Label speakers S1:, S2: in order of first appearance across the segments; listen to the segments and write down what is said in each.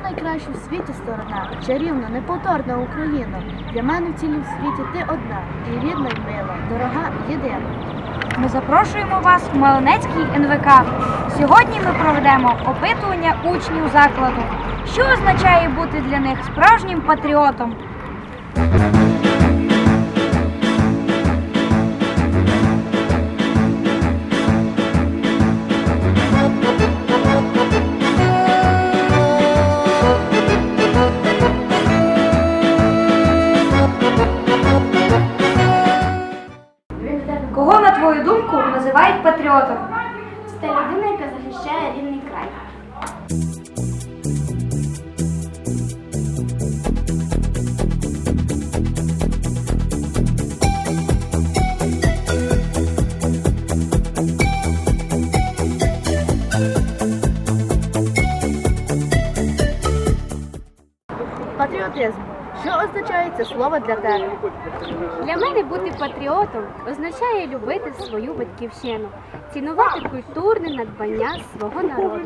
S1: найкраща в світі сторона, чарівна, неповторна Україна. Для мене в цілім світі ти одна, і рідна, й мила, дорога, єдина.
S2: Ми запрошуємо вас в Малинецький НВК. Сьогодні ми проведемо опитування учнів закладу, що означає бути для них справжнім патріотом. патріотом?
S3: Це людина, яка захищає рідний край.
S1: Патріотизм. Що означає це слово для тебе?
S3: Для мене бути патріотом означає любити свою батьківщину, цінувати культурне надбання свого народу.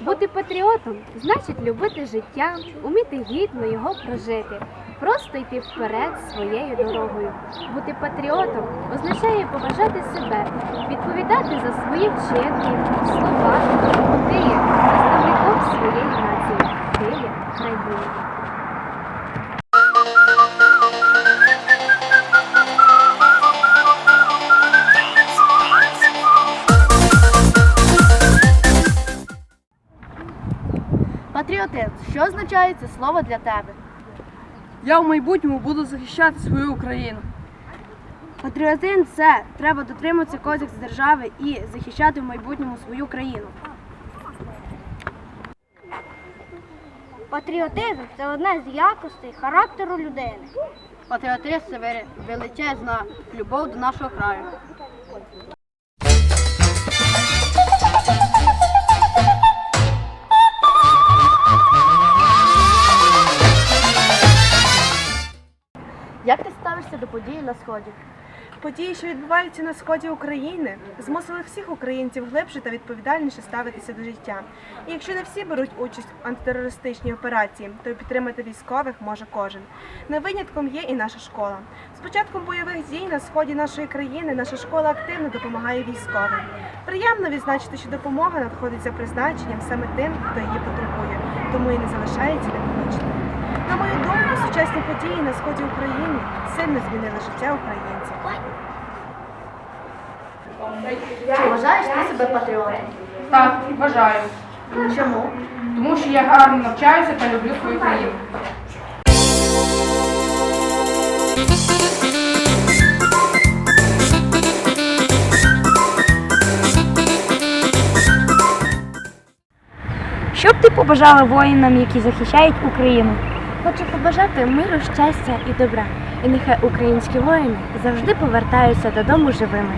S3: Бути патріотом значить любити життя, уміти гідно його прожити, просто йти вперед своєю дорогою. Бути патріотом означає поважати себе, відповідати за свої вчинки, слова. Ти є представником своєї нації,
S1: Патріотизм. Що означає це слово для тебе?
S4: Я в майбутньому буду захищати свою Україну.
S1: Патріотизм це треба дотримуватися кодекс держави і захищати в майбутньому свою країну.
S3: Патріотизм це одна з якостей характеру людини.
S1: Патріотизм це величезна любов до нашого краю. Як ти ставишся до події на сході?
S5: Події, що відбуваються на сході України, змусили всіх українців глибше та відповідальніше ставитися до життя. І якщо не всі беруть участь в антитерористичній операції, то підтримати військових може кожен. Не винятком є і наша школа. З початком бойових дій на сході нашої країни наша школа активно допомагає військовим. Приємно відзначити, що допомога надходить за призначенням саме тим, хто її потребує, тому і не залишається непоміченою. На мою думку, сучасні події на сході України сильно змінили життя українців.
S1: Чи вважаєш ти себе патріотом?
S4: Так, вважаю.
S1: Чому?
S4: Тому що я гарно навчаюся та люблю свою країну.
S2: Що б ти побажала воїнам, які захищають Україну?
S3: Хочу побажати миру, щастя і добра. І нехай українські воїни завжди повертаються додому живими.